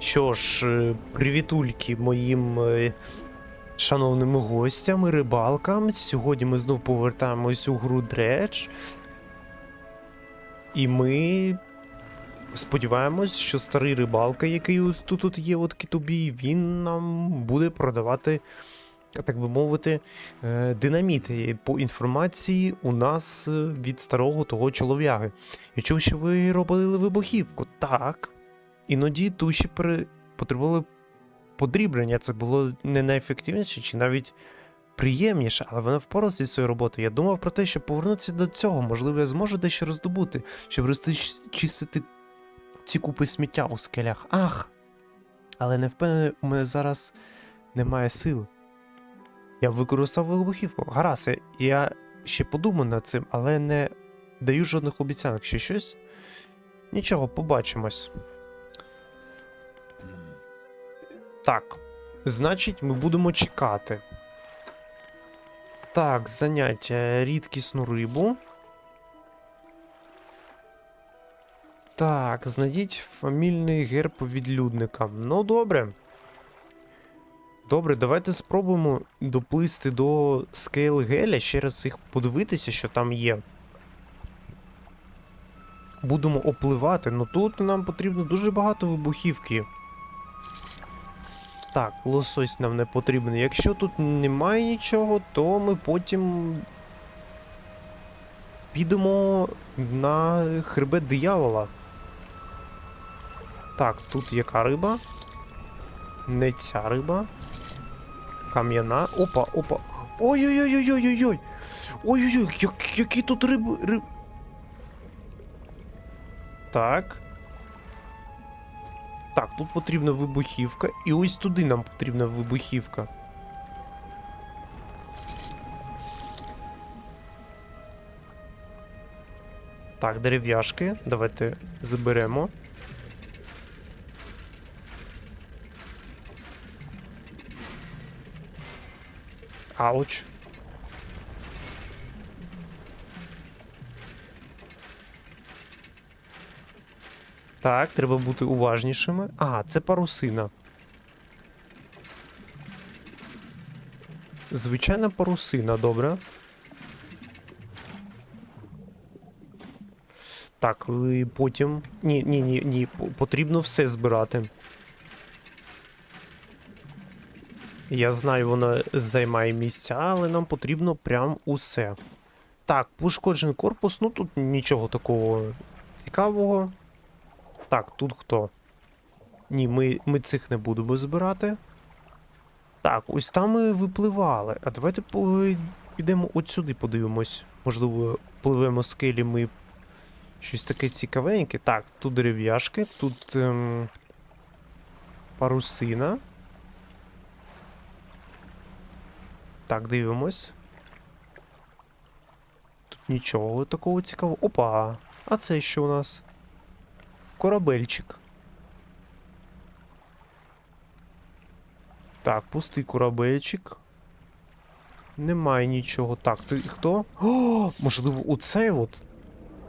Що ж, е, привітульки моїм е, шановним гостям і рибалкам. Сьогодні ми знов повертаємось у гру Dredge. І ми сподіваємось, що старий рибалка, який тут, тут є, от китобій, він нам буде продавати, так би мовити, е, динаміт. По інформації у нас від старого того чолов'яги. Я чув, що ви робили вибухівку. Так. Іноді туші пере... потребували подрібрення. Це було не найефективніше чи навіть приємніше, але вона впоралася зі своєю роботою. Я думав про те, щоб повернутися до цього. Можливо, я зможу дещо роздобути, щоб розчистити ці купи сміття у скелях. Ах! Але не впевнений, у мене зараз немає сил. Я використав вибухівку. Гаразд, я- ще подумаю над цим, але не даю жодних обіцянок. Ще щось? Нічого, побачимось. Так. Значить, ми будемо чекати. Так, заняття рідкісну рибу. Так, знайдіть фамільний герб відлюдника. Ну, добре. Добре, давайте спробуємо доплисти до Скейлгеля, ще раз їх подивитися, що там є. Будемо опливати, ну тут нам потрібно дуже багато вибухівки. Так, лосось нам не потрібен. Якщо тут немає нічого, то ми потім підемо на хребет диявола. Так, тут яка риба? Не ця риба. Кам'яна. Опа, опа. Ой-ой-ой-ой-ой-ой! Ой-ой-ой, як, які тут риби. Риб... Так. Так, тут потрібна вибухівка, і ось туди нам потрібна вибухівка. Так, дерев'яшки. Давайте заберемо. Ауч. Так, треба бути уважнішими. А, це парусина. Звичайна парусина, добре. Так, і потім. Ні, ні, ні, ні. Потрібно все збирати. Я знаю, вона займає місця, але нам потрібно прям усе. Так, пошкоджений корпус, ну тут нічого такого цікавого. Так, тут хто? Ні, ми, ми цих не будемо збирати. Так, ось там ми випливали. А давайте підемо от сюди подивимось. Можливо, пливемо скелі ми щось таке цікавеньке. Так, тут дерев'яшки, тут ем, парусина. Так, дивимось. Тут нічого такого цікавого. Опа! А це що у нас? Корабельчик. Так, пустий корабельчик. Немає нічого. Так, ти хто? О, можливо, оцей от.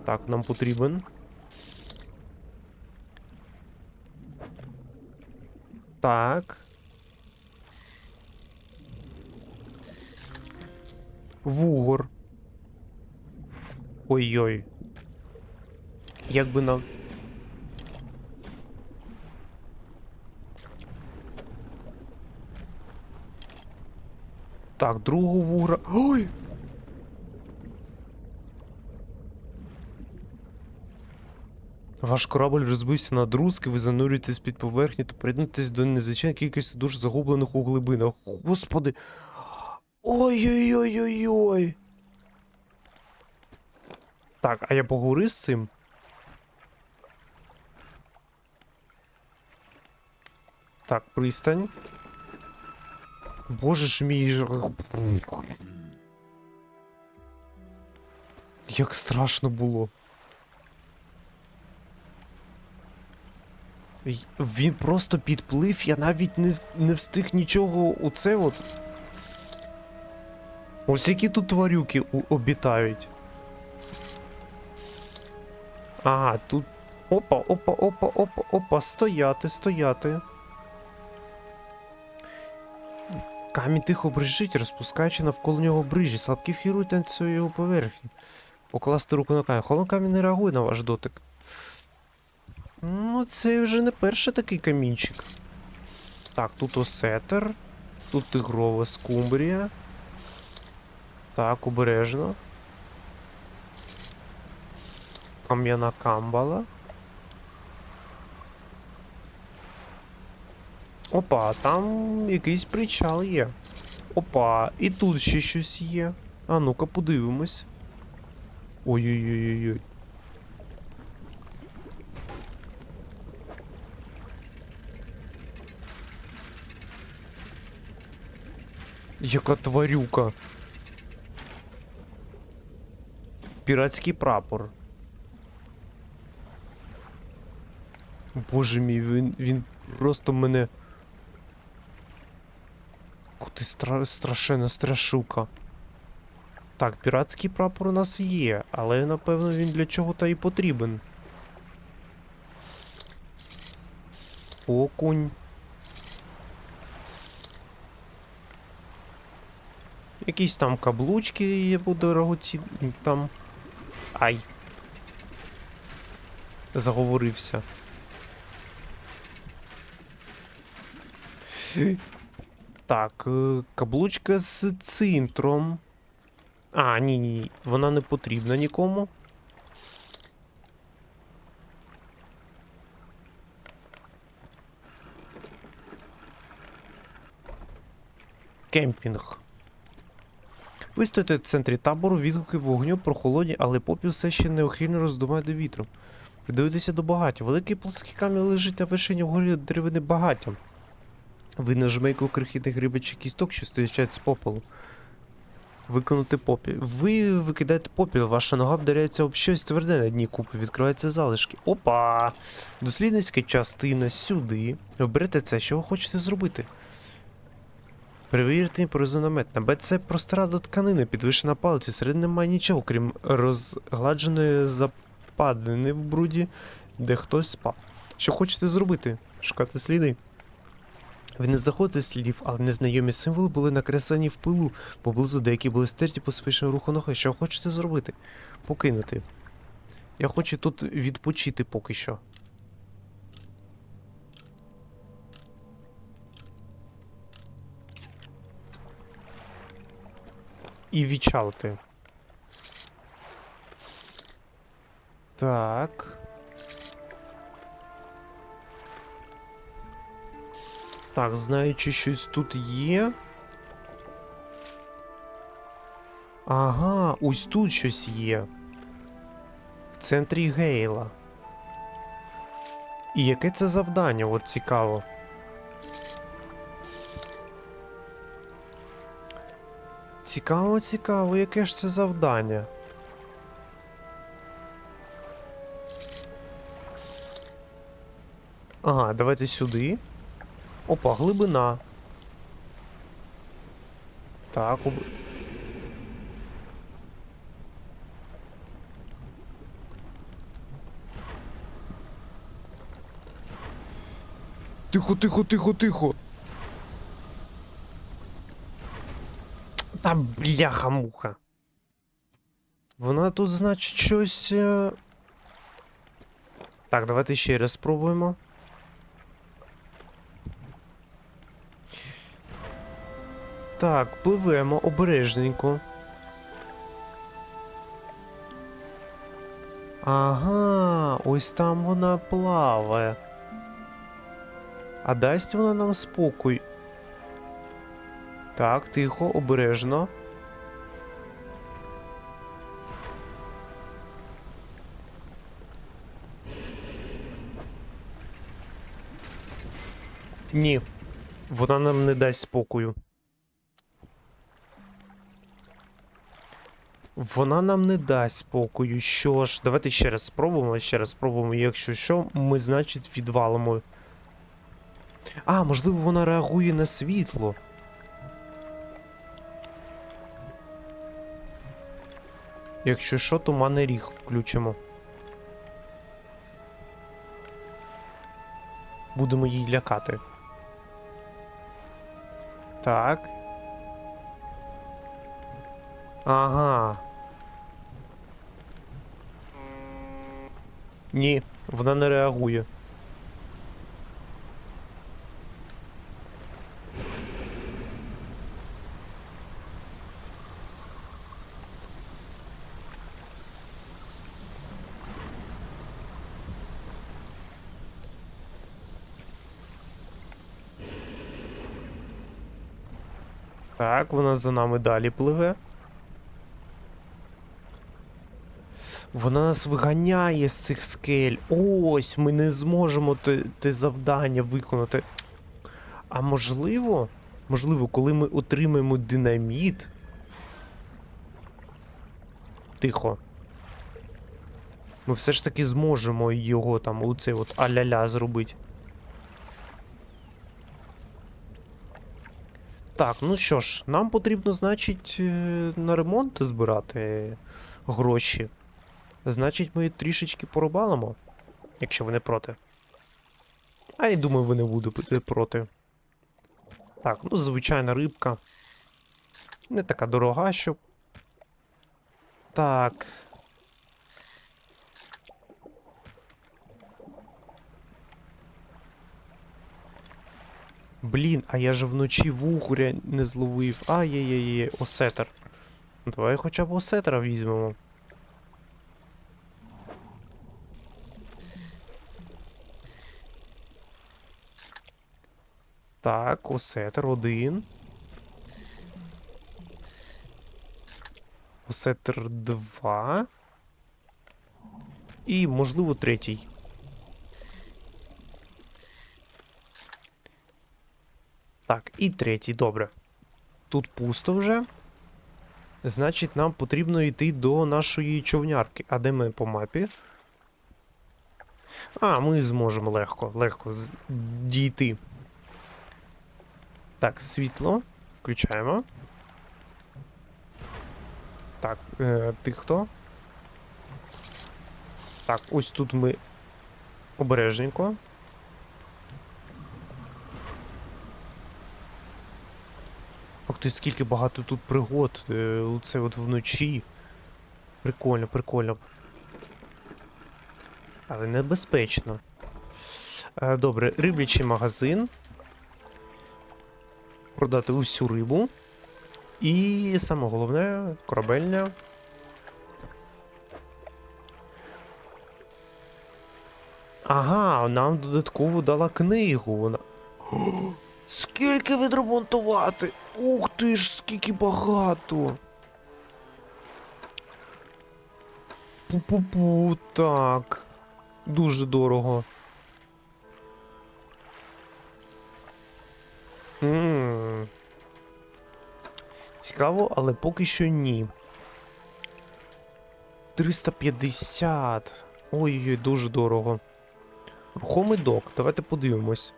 Так, нам потрібен. Так. Вугор. Ой-ой. Як би нам. Так, другого вугра. Ой! Ваш корабль розбився на друзки, ви занурюєтесь під поверхню та приєднуєтесь до незвичайної кількості душ загублених у глибинах. Господи. Ой-ой-ой-ой-ой. Так, а я поговорю з цим. Так, пристань. Боже ж мій. Як страшно було. Він просто підплив, я навіть не, не встиг нічого оце от. Ось які тут тварюки у- обітають. Ага, тут Опа, опа, опа, опа, опа, стояти, стояти. Камінь тихо брижить, розпускаючи навколо нього брижі. Слабкі фігури танцює його поверхні. Покласти руку на камінь. Холодний камінь не реагує на ваш дотик. Ну, це вже не перший такий камінчик. Так, тут осетер. Тут тигрова скумбрія. Так, обережно. Кам'яна камбала. Опа, там якийсь причал є. Опа, і тут ще щось є. А ну-ка подивимось. Ой-ой-ой-ой. Яка тварюка. Піратський прапор. Боже мій, він, він просто мене. Ух ти, стра... страшенна страшука. Так, піратський прапор у нас є, але напевно він для чого-то і потрібен. Окунь. Якісь там каблучки є по дорогоці. Там. Ай. Заговорився. Так, е, каблучка з цинтром. А, ні, ні. Вона не потрібна нікому. Кемпінг. Ви стоїте в центрі табору, відгуки вогню прохолодні, але попіл все ще неохильно роздумає до вітру. Ви дивитеся до багаття. Великий плоский камінь лежить на вершині вгорі деревини багаття. Ви на жмейку крихітних грибачих кісток, що стирчать з попелу. Виконати попіл. Ви викидаєте попіл, ваша нога вдаряється об щось тверде на дні купи, відкриваються залишки. Опа! Дослідницька частина сюди. Оберете це, що ви хочете зробити. Перевірте імпровізономет. На БЦ прострада тканини, підвищена палиця, серед немає нічого, крім розгладженої западини в бруді, де хтось спав. Що хочете зробити? Шукати сліди? Ви не знаходите слідів, але незнайомі символи були накреслені в пилу, поблизу деякі були стерті по спішному руху ноги. Що хочете зробити? Покинути. Я хочу тут відпочити поки що. І відчалити. Так. Так, знаючи, щось тут є. Ага, ось тут щось є. В центрі Гейла. І яке це завдання? От цікаво. Цікаво, цікаво, яке ж це завдання? Ага, давайте сюди. Опа, глибина. Так, об... Тихо, тихо, тихо, тихо. Там бляха-муха. Вона тут, значить, щось. е, Так, давайте ще раз спробуємо. Так, пливемо обережненько. Ага, ось там вона плаває. А дасть вона нам спокій. Так, тихо, обережно. Ні, вона нам не дасть спокою. Вона нам не дасть спокою. Що ж, давайте ще раз спробуємо, ще раз спробуємо. Якщо що, ми, значить, відвалимо. А, можливо, вона реагує на світло. Якщо що, то мане ріг включимо. Будемо її лякати. Так. Ага. Ні, вона не реагує. Так, вона за нами далі пливе. Вона нас виганяє з цих скель. Ось, ми не зможемо те, те завдання виконати. А можливо, можливо, коли ми отримаємо динаміт. Тихо. Ми все ж таки зможемо його там оце от аля-ля зробити. Так, ну що ж, нам потрібно, значить, е, на ремонт збирати гроші. Значить, ми трішечки порубалимо, якщо ви не проти. А я думаю, ви не будете проти. Так, ну звичайна рибка. Не така дорога, щоб. Так. Блін, а я же вночі вухуря не зловив. Ай-яй-яй, осетер. Давай хоча б осетера візьмемо. Так, осетер один. Осетер два. І, можливо, третій. Так, і третій, добре. Тут пусто вже. Значить, нам потрібно йти до нашої човнярки. А де ми по мапі? А, ми зможемо легко, легко дійти. Так, світло. Включаємо. Так, е, ти хто? Так, ось тут ми обережненько. Ох ти, скільки багато тут пригод. е, Це от вночі. Прикольно, прикольно. Але небезпечно. Е, Добре, риблячий магазин. Продати усю рибу. І саме головне корабельня. Ага, нам додатково дала книгу. Вона. Скільки відремонтувати? Ух ти ж, скільки багато. Пу-пу-пу, так. Дуже дорого. Цікаво, але поки що ні. 350. Ой-ой, дуже дорого. Рухомий док, давайте подивимось.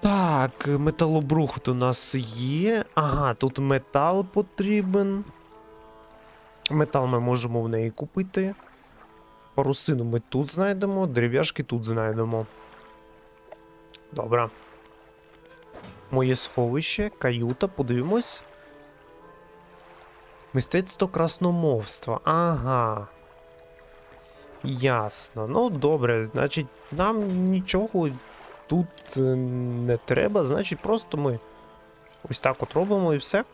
Так, металобрухт у нас є. Ага, тут метал потрібен. Метал ми можемо в неї купити. Парусину ми тут знайдемо, дерев'яшки тут знайдемо. Добре. Моє сховище, каюта, подивимось. Мистецтво красномовства. Ага. Ясно. Ну, добре, значить, нам нічого тут е, не треба, значить, просто ми ось так от робимо і все.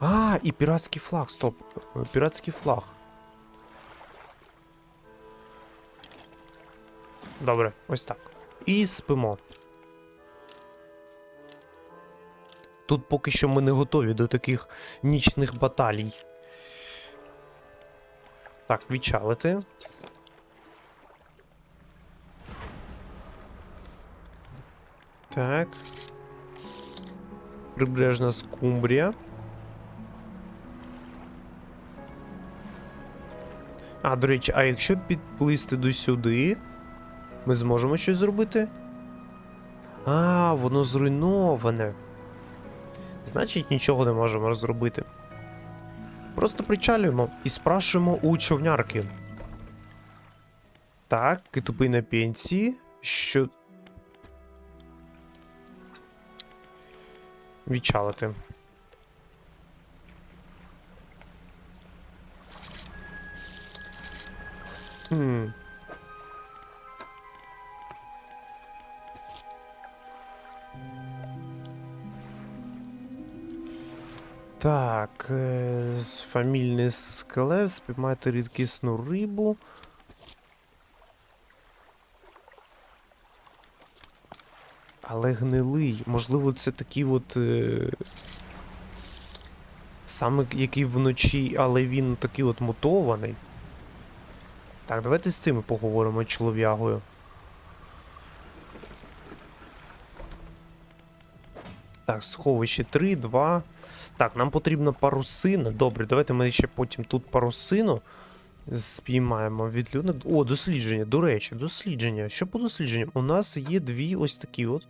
А, і піратський флаг, стоп. Е, Піратський флаг. Добре, ось так. І спимо. Тут поки що ми не готові до таких нічних баталій. Так, відчалити. Так. Прибережна скумбрія. А, до речі, а якщо підплисти до сюди, ми зможемо щось зробити? А, воно зруйноване. Значить, нічого не можемо зробити. Просто причалюємо і спрашуємо у човнярки. Так, китупи на пенсії. Що. Відчалити. Фамільний скелет, спіймати рідкісну рибу. Але гнилий. Можливо, це такий от. Е... Саме який вночі, але він такий от мутований. Так, давайте з цими поговоримо чолов'ягою. Так, сховище 3, 2. Так, нам потрібна парусина. Добре, давайте ми ще потім тут парусину спіймаємо відлюдник. О, дослідження. До речі, дослідження. Що по дослідженням? У нас є дві ось такі от.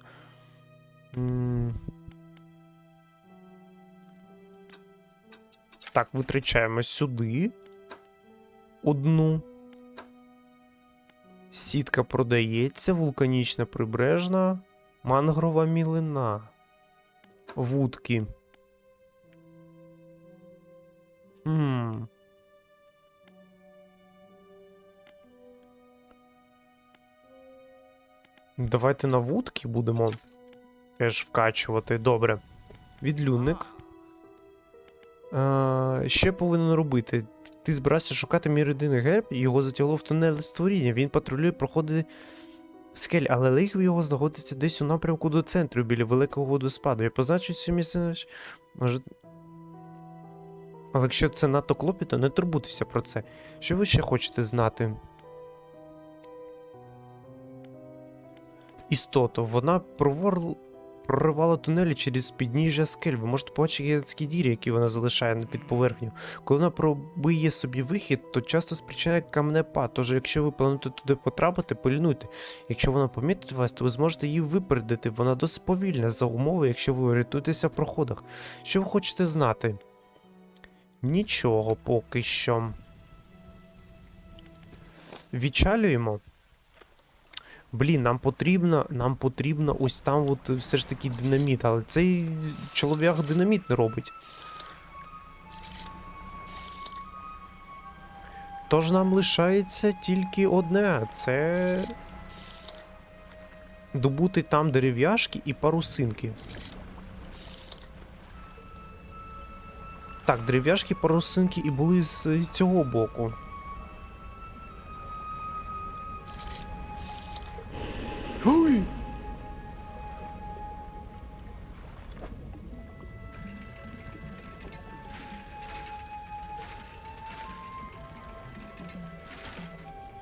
Так, витрачаємо сюди. Одну. Сітка продається, вулканічна прибережна, мангрова мілина. Вудки. Хм. Давайте на вудки будемо теж вкачувати. Добре. Відлюдник. Е, ще повинен робити. Ти збирався шукати мій родинний герб, і його затягло в тунель створіння. Він патрулює, проходить скель, але лих його знаходиться десь у напрямку до центру, біля великого водоспаду. Я позначу цю місце. Може. Але якщо це надто клопіто, не турбуйтеся про це. Що ви ще хочете знати? Істоту, вона провор... проривала тунелі через підніжжя скель. Ви можете побачити гігантські дірі, які вона залишає під поверхню. Коли вона пробиє собі вихід, то часто спричиняє камнепад. Тож, якщо ви плануєте туди потрапити, пильнуйте. Якщо вона помітить вас, то ви зможете її випередити. Вона досить повільна за умови, якщо ви орієнтуєтеся в проходах. Що ви хочете знати? Нічого поки що. Відчалюємо. Блін, нам потрібно, нам потрібно ось там от все ж таки динаміт, але цей чоловік динаміт не робить. Тож нам лишається тільки одне це. Добути там дерев'яшки і парусинки. Так, дерев'яшки, парусинки і були з цього боку. Ой!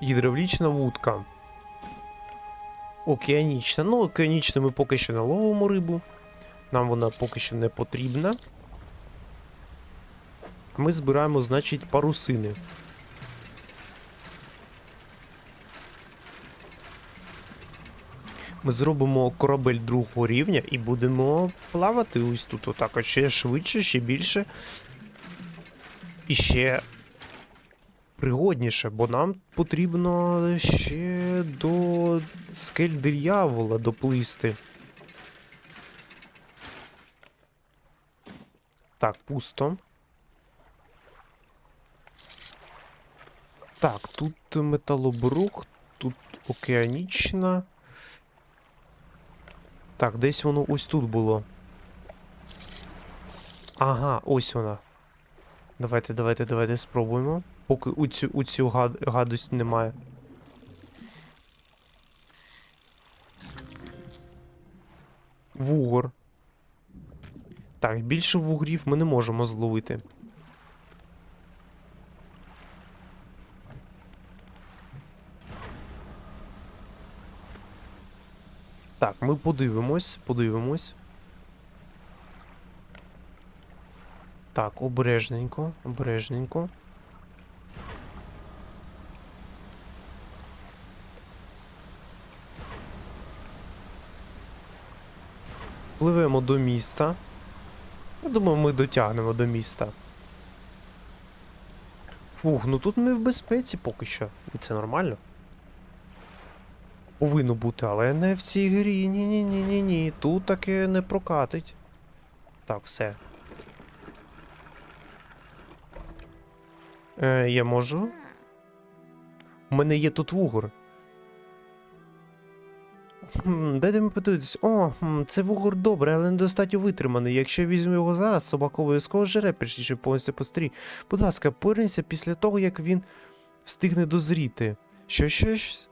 Гідравлічна вудка. Океанічна. Ну, океанічну ми поки що не ловимо рибу. Нам вона поки що не потрібна. Ми збираємо, значить, парусини. Ми зробимо корабель другого рівня і будемо плавати ось тут. Отак, от ще швидше, ще більше. І ще пригодніше, бо нам потрібно ще до скель диявола доплисти. Так, пусто. Так, тут металобрух, тут океанічна. Так, десь воно ось тут було. Ага, ось вона. Давайте, давайте, давайте спробуємо. Поки у цю, у цю гад, гадость немає. Вугор. Так, більше вугрів ми не можемо зловити. Так, ми подивимось, подивимось. Так, обережненько, обережненько. Пливемо до міста. Я думаю, ми дотягнемо до міста. Фух, ну тут ми в безпеці поки що. І це нормально. Повинно бути, але не в цій грі. Ні-ні-ні-ні-ні. Тут таке не прокатить. Так, все. Е, я можу. У мене є тут вугор. Дайте мені подивитись. О, це вугор добре, але недостатньо витриманий. Якщо я візьму його зараз, собака обов'язково жере, перш ніж повністю пострій. Будь ласка, повернися після того, як він встигне дозріти. Що щось?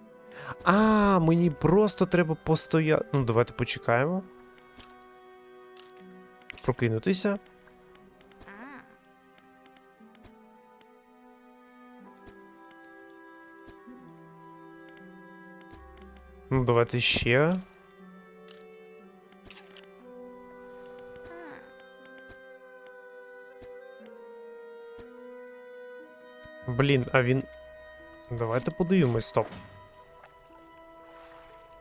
А, мені просто треба постояти. Ну, давайте почекаємо. Прокинутися. Ну, давайте ще. Блін, а він. Давайте подивимось, стоп.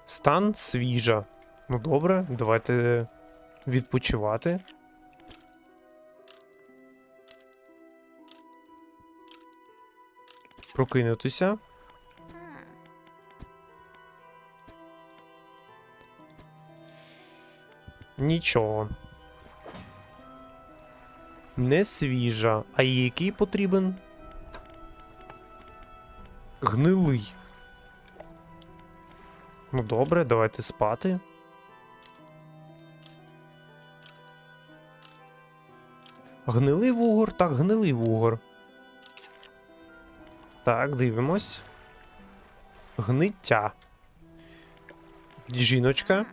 Стан свіжа. Ну добре, давайте відпочивати. Прокинутися. Нічого. Не свіжа. А який потрібен? Гнилий. Ну добре, давайте спати. Гнилий вугор, так, гнилий вугор. Так, дивимось. Гниття. Жіночка.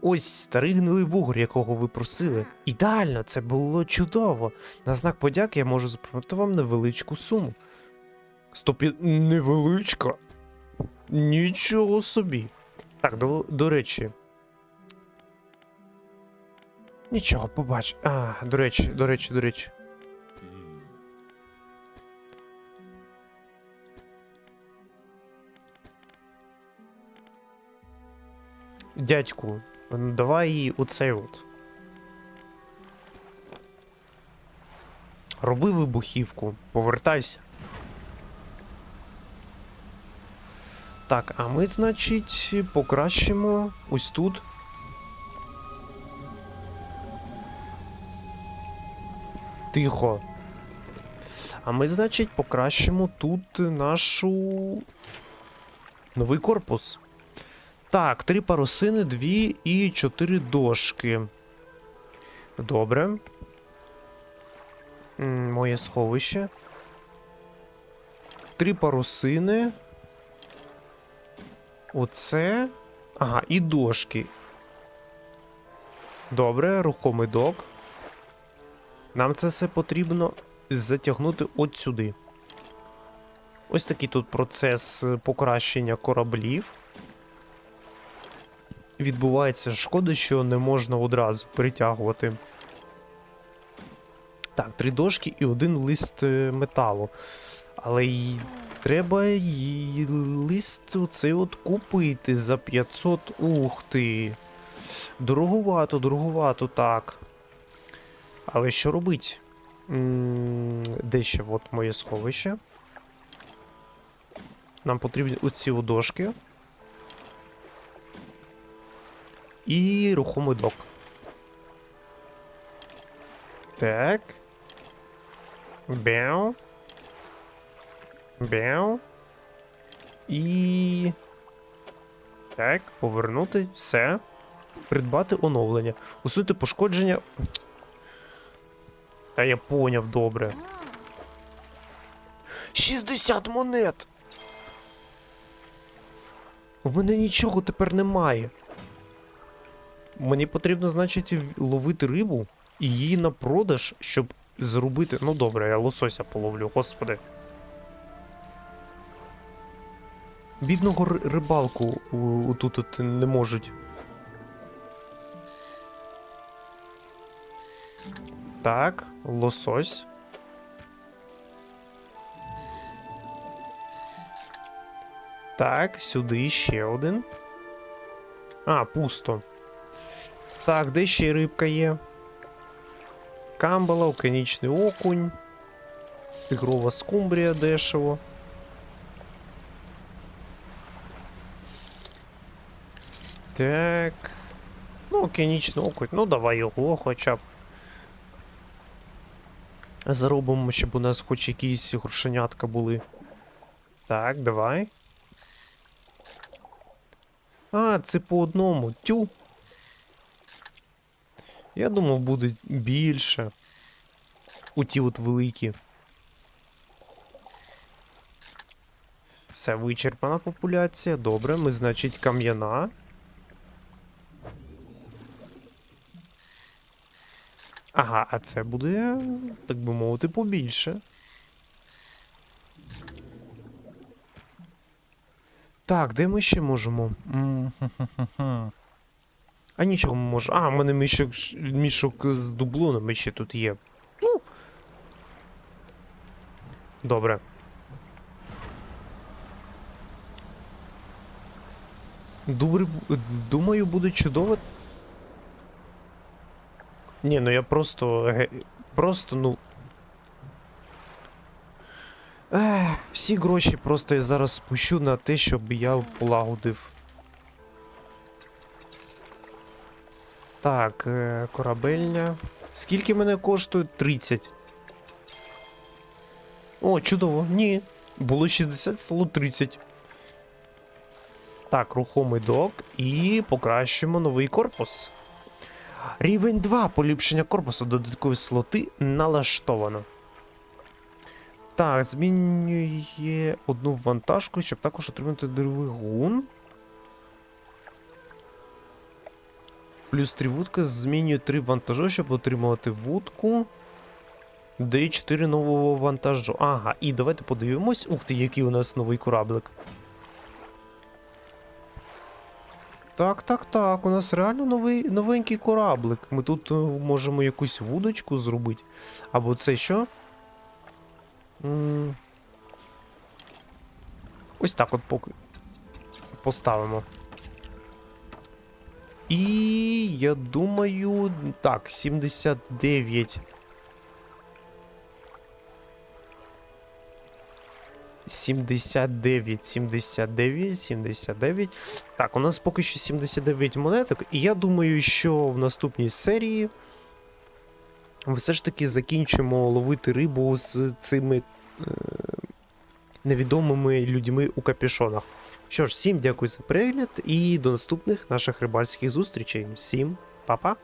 Ось старий гнилий вугор, якого ви просили. Ідеально, це було чудово. На знак подяки я можу запропонувати вам невеличку суму. Стопі, невеличка. Нічого собі. Так, до, до речі. Нічого, побач. А, до речі, до речі, до речі. Дядьку, давай їй оцей от. Роби вибухівку, повертайся. Так, а ми, значить, покращимо ось тут. Тихо. А ми, значить, покращимо тут нашу. Новий корпус. Так, три парусини, дві і чотири дошки. Добре. Моє сховище. Три парусини. Оце. Ага, і дошки. Добре, рухомий док. Нам це все потрібно затягнути от сюди. Ось такий тут процес покращення кораблів. Відбувається шкода, що не можна одразу перетягувати. Так, три дошки і один лист е, металу. Але й треба й лист оцей от купити за 500. Ух ти. Дороговато, дороговато, так. Але що робить? Де ще от моє сховище? Нам потрібні оці от дошки. І рухомий док. Так. Бяу. Бяу. І. Так, повернути. Все. Придбати оновлення. Усунути пошкодження. Та я поняв, добре. 60 монет! У мене нічого тепер немає. Мені потрібно, значить, ловити рибу і її на продаж, щоб зробити. Ну добре, я лосося половлю, господи. Бідного рибалку тут от не можуть. Так, лосось. Так, сюди ще один. А, пусто. Так, де ще рибка є? Камбала, океанічний окунь. Тигрова скумбрія дешево. Так. Ну, океанічний окунь. Ну, давай його хоча б. Заробимо, щоб у нас хоч якісь грошенятка були. Так, давай. А, це по одному. Тю. Я думав, буде більше. У ті от великі. Все, вичерпана популяція. Добре, ми, значить, кам'яна. Ага, а це буде, так би мовити, побільше. Так, де ми ще можемо? А нічого ми можемо. А, в мене мішок, мішок з дублонами ще тут є. Ну. Добре. Думаю, буде чудово. Ні, ну я просто. Просто, ну. Ех, всі гроші просто я зараз спущу на те, щоб я полагодив. Так, е, корабельня. Скільки мене коштує? 30. О, чудово. Ні. Було 60, стало 30. Так, рухомий док і покращимо новий корпус. Рівень 2. Поліпшення корпусу. Додаткові слоти налаштовано. Так, змінює одну вантажку, щоб також отримати двигун. Плюс 3 вудка змінює 3 вантажу, щоб отримувати вудку. Дає 4 нового вантажу. Ага, і давайте подивимось. Ух ти, який у нас новий кораблик. Так, так, так. У нас реально новий, новенький кораблик. Ми тут е, можемо якусь вудочку зробити. Або це що? М. Ось так от поки поставимо. І я думаю, так, 79. 79, 79, 79. Так, у нас поки що 79 монеток, і я думаю, що в наступній серії ми все ж таки закінчимо ловити рибу з цими е, невідомими людьми у капюшонах. Що ж, всім дякую за перегляд і до наступних наших рибальських зустрічей. Всім па-па!